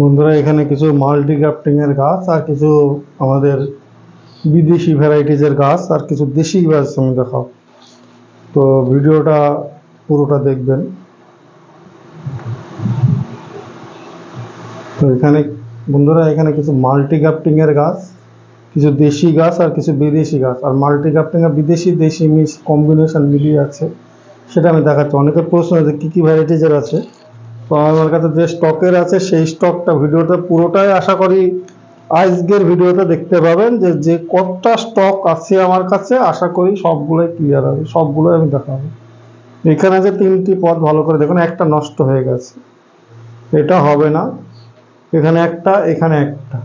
বন্ধুরা, এখানে কিছু মাল্টি গ্রাফটিং এর গাছ আর কিছু আমাদের বিদেশি ভ্যারাইটিজের গাছ আর কিছু দেশি গাছ আমি দেখাও। তো ভিডিওটা পুরোটা দেখবেন। তো এখানে বন্ধুরা, এখানে কিছু মাল্টি গ্রাফটিং এর গাছ, কিছু দেশি গাছ আর কিছু বিদেশি গাছ। আর মাল্টি গ্রাফটিং আর বিদেশি, দেশি মিক্স কম্বিনেশন মিলিয়ে আছে। সেটা আমি দেখাচ্ছি। অনেকের প্রশ্ন আছে কী কী ভ্যারাইটিজের আছে? তো আমার কাছে যে স্টকের আছে সেই স্টকটা ভিডিওটা পুরোটাই আশা করি আজকের ভিডিওতে দেখতে পাবেন যে যে কতটা স্টক আছে আমার কাছে, আশা করি সবগুলোই ক্লিয়ার হবে, সবগুলোই আমি দেখাবো। এখানে যে তিনটি পদ, ভালো করে দেখুন, একটা নষ্ট হয়ে গেছে। এটা হবে না। এখানে একটা এখানে একটা।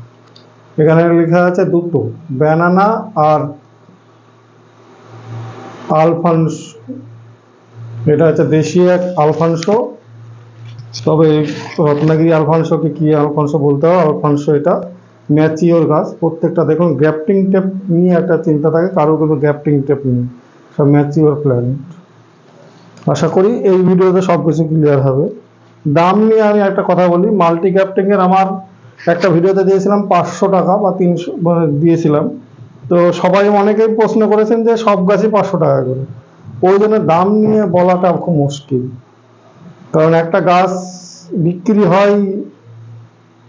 এখানে লেখা আছে দুটো ব্যানানা আর আলফানস এটা হচ্ছে দেশি এক আলফানসো তবে রত্নাগিরি আলফানসোকে কি আলফানসো বলতে হয়? আলফানসো এটা ম্যাচিওর গাছ। প্রত্যেকটা দেখুন, গ্যাপটিং টেপ নিয়ে একটা চিন্তা থাকে, কারও কিন্তু গ্যাপটিং টেপ নেই। সব ম্যাচিওর প্ল্যান্ট। আশা করি এই ভিডিওতে সব কিছু ক্লিয়ার হবে। দাম নিয়ে আমি একটা কথা বলি, মাল্টি গ্যাপটিং এর আমার একটা ভিডিওতে দিয়েছিলাম পাঁচশো টাকা বা তিনশো মানে দিয়েছিলাম। তো সবাই অনেকেই প্রশ্ন করেছেন যে সব গাছই পাঁচশো টাকা করে। ওই জন্য দাম নিয়ে বলাটা খুব মুশকিল। কারণ একটা গাছ বিক্রি হয়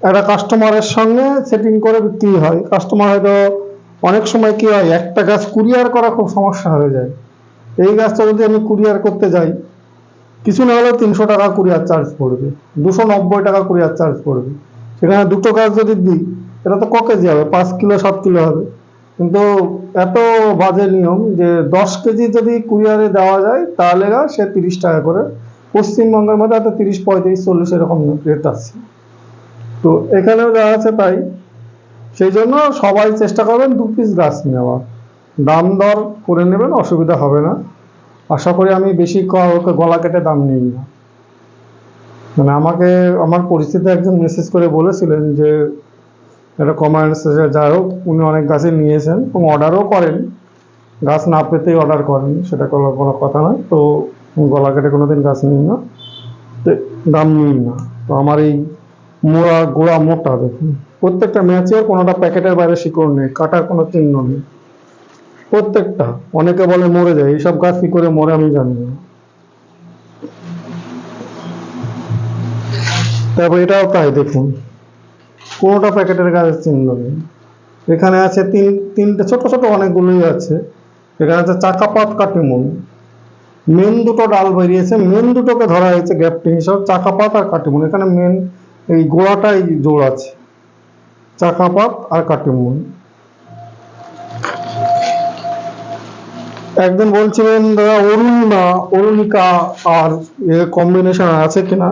একটা কাস্টমারের সঙ্গে সেটিং করে বিক্রি হয়। কাস্টমার হয়তো অনেক সময় কি হয়, একটা গাছ কুরিয়ার করা খুব সমস্যা হয়ে যায়। এই গাছটা যদি আমি কুরিয়ার করতে যাই, কিছু না হলেও তিনশো টাকা কুরিয়ার চার্জ পড়বে, দুশো নব্বই টাকা কুরিয়ার চার্জ পড়বে। সেখানে দুটো গাছ যদি দিই, এটা তো ক কেজি হবে? পাঁচ কিলো, সাত কিলো হবে। কিন্তু এত বাজে নিয়ম যে দশ কেজি যদি কুরিয়ারে দেওয়া যায়, তাহলে সে তিরিশ টাকা করে পশ্চিমবঙ্গের মধ্যে হয়তো তিরিশ, পঁয়ত্রিশ, চল্লিশ এরকম রেট আছে। তো এখানেও যা আছে তাই। সেই জন্য সবাই চেষ্টা করবেন দু পিস গাছ নেওয়ার। দাম দর করে নেবেন, অসুবিধা হবে না। আশা করি আমি বেশি গলা কেটে দাম নিই না। মানে আমাকে, আমার পরিচিত একজন মেসেজ করে বলেছিলেন যে এটা কমান্ডস যাই হোক, উনি অনেক গাছই নিয়েছেন এবং অর্ডারও করেন। গাছ না পেতেই অর্ডার করেন, সেটা কোনো কোনো কথা নয়। তো গলা কেটে কোনোদিন গাছ নিই না। তো দাম নিই না। তো আমার এই মোড়া গোড়া মোটা দেখুন। প্রত্যেকটা ম্যাচের কোনোটা প্যাকেটের বাইরে শিকড় নেই, কাটার কোনো চিহ্ন নেই। প্রত্যেকটা, অনেকে বলে মরে যায়, এইসব গাছ কি করে মরে আমি জানি না। তারপর এটাও তাই দেখুন। কোনোটা প্যাকেটের গাছের চিহ্ন নেই। এখানে আছে তিন, তিনটে ছোট ছোট অনেকগুলোই আছে। এখানে আছে চাকাপাত কাটিমুন। মেন দুটো ডাল বেরিয়েছে মেন দুটোকে ধরা হয়েছে গ্যাপটিং হিসাবে চাকাপাত আর কাটিমুন। এখানে মেন এই গোড়াটাই জোড় আছে চাকাপাত আর কাটিমুন। একদিন বলছিলেন, দাদা, অরুণিমা, অরুণিকা আর এর কম্বিনেশন আছে কিনা?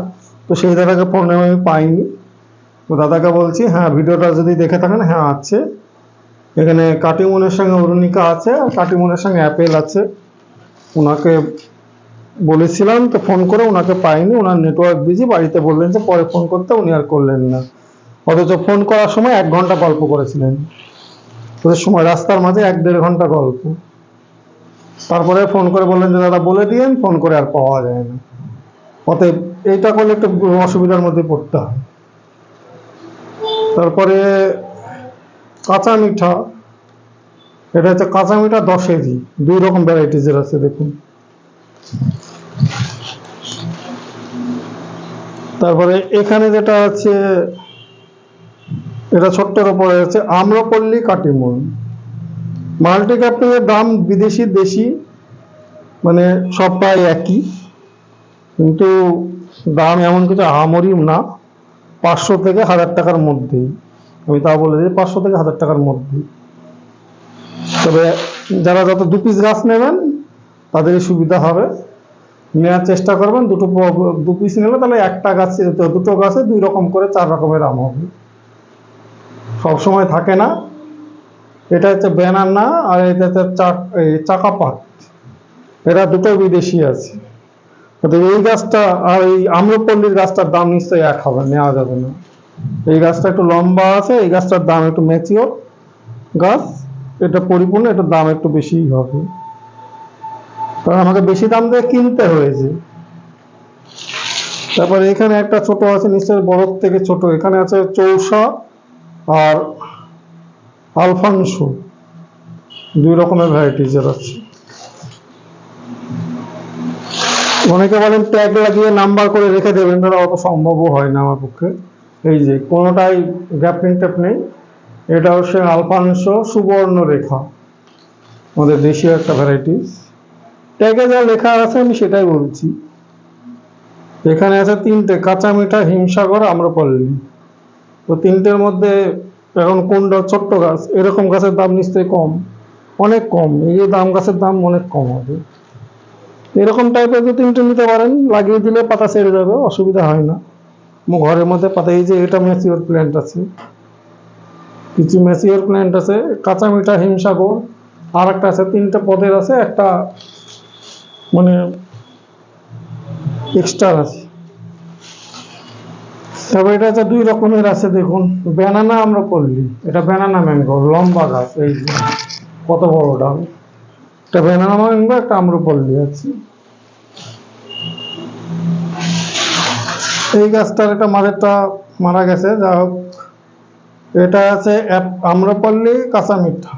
তো সেই দাদাকে ফোন আমি পাইনি। তো দাদাকে বলছি হ্যাঁ ভিডিওটা যদি দেখে থাকেন হ্যাঁ আছে। এখানে কাটিমুনের সঙ্গে অরুণিকা আছে আর কাটিমনের সঙ্গে অ্যাপেল আছে। ওনাকে বলেছিলাম তো ফোন করে ওনাকে পাইনি ওনার নেটওয়ার্ক বিজি বাড়িতে বললেন যে পরে ফোন করতে, উনি আর করলেন না। অথচ ফোন করার সময় এক ঘণ্টা গল্প করেছিলেন। ওদের সময়, রাস্তার মাঝে এক দেড় ঘণ্টা গল্প। তারপরে ফোন করে বললেন যে, দাদা বলে দিয়েন, ফোন করে আর পাওয়া যায় না। অতএব এইটা করলে একটু অসুবিধার মধ্যে পড়তে হয়। তারপরে কাঁচা মিঠা এটা হচ্ছে কাঁচা মিঠা দশ কেজি, দুই রকম ভ্যারাইটিজের আছে, দেখুন। তারপরে এখানে যেটা আছে, এটা ছোট্টর উপরে আছে আম্রপল্লী কাটিমন। মাল্টি ক্যাপ্টিংয়ের দাম বিদেশি, দেশি মানে সব প্রায় একই। কিন্তু দাম এমন কিছু আহামরি না, পাঁচশো থেকে হাজার টাকার মধ্যেই। আমি তা বলে দিই, পাঁচশো থেকে হাজার টাকার মধ্যেই। তবে যারা যত দু পিস গাছ নেবেন, তাদেরই সুবিধা হবে। নেওয়ার চেষ্টা করবেন, দুটো দু পিস নিলে তাহলে একটা গাছে, দুটো গাছে দুই রকম করে চার রকমের আম হবে। সব সময় থাকে না। এটা হচ্ছে ব্যানানা আর এটা হচ্ছে চাকাপাত এরা দুটো বিদেশি আছে। তো এই গাছটা আর এই আম্রপল্লীর গাছটার দাম নিশ্চয়ই এক হবে, নেওয়া যাবে না। এই গাছটা একটু লম্বা আছে, এই গাছটার দাম একটু ম্যাচিওর গাছ এটা পরিপূর্ণ এটার দাম একটু বেশিই হবে। কারণ আমাকে বেশি দাম দিয়ে কিনতে হয়েছে। তারপরে এখানে একটা ছোট আছে নিশ্চয়ই বড় থেকে ছোট। এখানে আছে চৌসা আর আলফানসো। দুই রকমের ভ্যারাইটিজের আছে। অনেকে বলেন ট্যাগ লাগিয়ে নাম্বার করে রেখে দেবেন তাহলে অত সম্ভবও হয় না আমার পক্ষে। এই যে, কোনোটাই গ্যাপিং ট্যাপ নেই। এটা হচ্ছে আলফানসো সুবর্ণ রেখা আমাদের দেশীয় একটা ভ্যারাইটিস ট্যাগে যা লেখা আছে আমি সেটাই বলছি। এখানে আছে তিনটে, কাঁচা মিঠা, হিমসাগর আমরা আম্রপল্লী। তো তিনটের মধ্যে এখন কোনটা ছোট্ট গাছ? এরকম গাছের দাম নিশ্চয়ই কম। অনেক কম। এই যে দাম গাছের দাম অনেক কম হবে। এরকম টাইপের দু তিনটে নিতে পারেন। লাগিয়ে দিলে পাতা ছেড়ে যাবে, অসুবিধা হয় না। ঘরের মধ্যে পাতা, এই যে এটা ম্যাচিওর প্ল্যান্ট আছে। কিছু ম্যাচিওর প্ল্যান্ট আছে, কাঁচা মিঠা হিমসাগর আর একটা আছে, তিনটে পদের আছে, একটা মানে এক্সট্রা আছে। তবে এটা হচ্ছে দুই রকমের আছে, দেখুন। ব্যানানা আমরা করলি, এটা ব্যানানা ম্যাঙ্গো লম্বা গাছ, এই কত বড় ডাল। একটা ব্যানানা ম্যাঙ্গো একটা আমরা আম্রপল্লী আছে। এই গাছটার এটা মাঝেরটা মারা গেছে যা হোক। এটা আছে আম্রপল্লী কাঁচা মিঠা।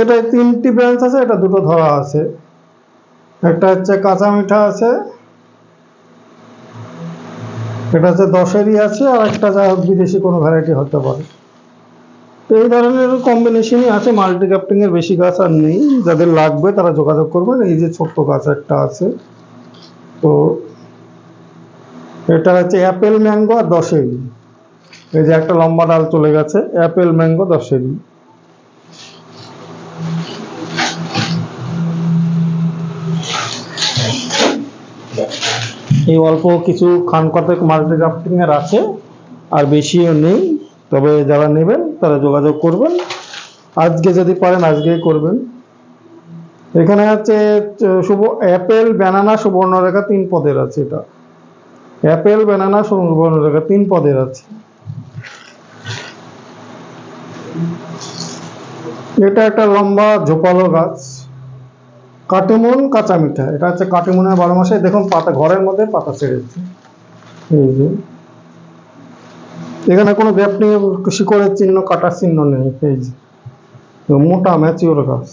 এটা তিনটি ব্রাঞ্চ আছে, এটা দুটো ধরা আছে। একটা হচ্ছে কাঁচা মিঠা আছে, এটা হচ্ছে দশেরই আছে, আর একটা যা বিদেশি কোনো ভ্যারাইটি হতে পারে। তো এই ধরনের কম্বিনেশনই আছে মাল্টি ক্যাপ্টিং এর বেশি গাছ আর নেই। যাদের লাগবে তারা যোগাযোগ করবেন, এই যে ছোট্ট গাছ একটা আছে। তো এটা হচ্ছে অ্যাপেল ম্যাঙ্গো আর দশেরি এই যে একটা লম্বা ডাল চলে গেছে, অ্যাপেল ম্যাঙ্গো দশেরি এই অল্প কিছু খান কতক মাল্টি ক্রাফটিং এর আছে, আর বেশিও নেই। তবে যারা নেবেন, তারা যোগাযোগ করবেন। আজকে যদি পারেন, আজকেই করবেন। এখানে আছে শুভ, অ্যাপেল, ব্যানানা, সুবর্ণরেখা, তিন পদের আছে এটা। অ্যাপেল, ব্যানানা সুবর্ণরেখা তিন পদের আছে। এটা একটা লম্বা ঝোপালো গাছ। কাটিমন কাঁচা মিঠা। এটা হচ্ছে কাটিমনের বারো মাসে। দেখুন, পাতা ঘরের মধ্যে পাতা ছেড়েছে এই যে। এখানে কোনো গ্যাপ নেই, শিকড়ের চিহ্ন, কাটার চিহ্ন নেই। এই যে। মোটা, ম্যাচিওর গাছ।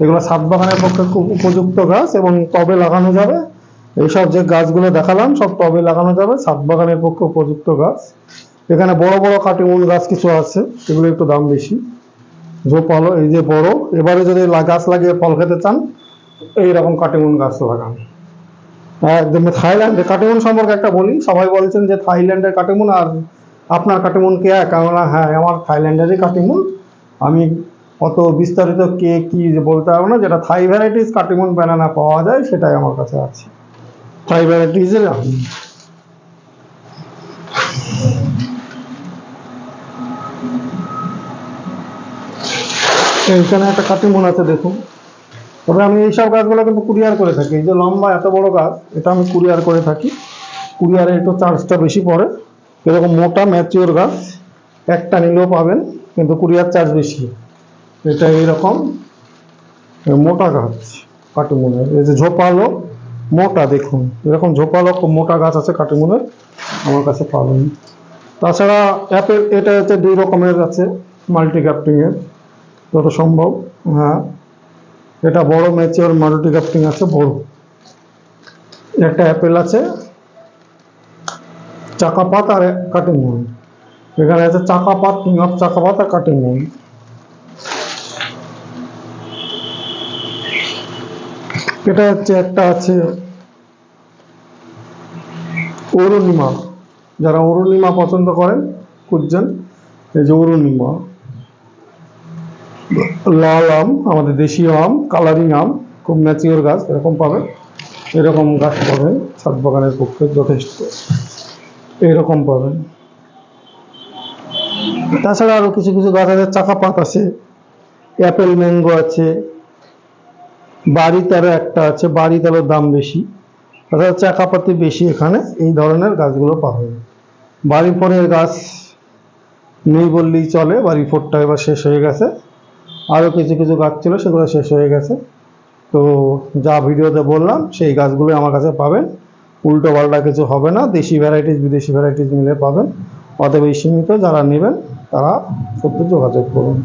এগুলো ছাদ বাগানের পক্ষে খুব উপযুক্ত গাছ এবং টবে লাগানো যাবে। এইসব যে গাছগুলো দেখালাম, সব টবে লাগানো যাবে। ছাদ বাগানের পক্ষে উপযুক্ত গাছ। এখানে বড় বড় কাটিমন গাছ কিছু আছে, এগুলো একটু দাম বেশি। ঝোপালো এই যে বড়, এবারে যদি গাছ লাগিয়ে ফল খেতে চান, এইরকম কাটিমন গাছ লাগান। একদম থাইল্যান্ডে কাটিমন সম্পর্কে একটা বলি, সবাই বলছেন যে থাইল্যান্ডের কাটিমন আর আপনার কাটিমন কে আমি হ্যাঁ আমার থাইল্যান্ডেরই কাটিমন আমি অত বিস্তারিত কে, কি বলতে পারব না, যেটা থাই ভ্যারাইটিস কাটিমন ব্যানানা পাওয়া যায়, সেটাই আমার কাছে আছে। থাই ভ্যারাইটিসের আমি এখানে একটা কাটিমন আছে, দেখুন। তবে আমি এইসব গাছগুলো কিন্তু কুরিয়ার করে থাকি। এই যে লম্বা, এত বড় গাছ, এটা আমি কুরিয়ার করে থাকি। কুরিয়ারে একটু চার্জটা বেশি পড়ে। এরকম মোটা ম্যাচিওর গাছ, একটা নিলেও পাবেন, কিন্তু কুরিয়ার চার্জ বেশি। এটা এইরকম, মোটা গাছ কাটিমনের এই যে ঝোপালো মোটা দেখুন। এরকম ঝোপালো মোটা গাছ আছে কাটিমনের আমার কাছে পাবেন। তাছাড়া অ্যাপেল এটা হচ্ছে দুই রকমের আছে মাল্টি ক্যাপ্টিংয়ের যত সম্ভব হ্যাঁ। এটা বড় ম্যাচিওর মাল্টি ক্যাপ্টিং আছে, বড়। একটা অ্যাপেল আছে, চাকাপাত আর কাটিং এখানে আছে চাকাপাত, কিং অফ চাকাপাত আর কাটিং এটা হচ্ছে একটা আছে অরুণিমা। যারা অরুণিমা পছন্দ করেন, খুঁজছেন, এই যে অরুণিমা। লাল আম, আমাদের দেশীয় আম, কালারিং আম, খুব ম্যাচিওর গাছ, এরকম পাবেন। এরকম গাছ পাবেন, ছাদ বাগানের পক্ষে যথেষ্ট। এরকম পাবেন। তাছাড়া আরও কিছু কিছু গাছ আছে, চাকাপাত আছে, অ্যাপেল ম্যাঙ্গো আছে বাড়ি তারও একটা আছে বাড়ি তারও দাম বেশি। তাছাড়া চাকাপাতি বেশি এখানে এই ধরনের গাছগুলো পাবেন বাড়ি ফোনের গাছ নেই বললেই চলে, বাড়ি ফোরটা এবার শেষ হয়ে গেছে। আরও কিছু কিছু গাছ ছিল, সেগুলো শেষ হয়ে গেছে। তো তো যা ভিডিওতে বললাম, সেই গাছগুলো আমার কাছে পাবেন। উল্টো পাল্টা কিছু হবে না, দেশি ভ্যারাইটিস বিদেশি ভ্যারাইটিস মিলে পাবেন। অতএব এই সীমিত যারা নেবেন, তারা সত্যি যোগাযোগ করুন।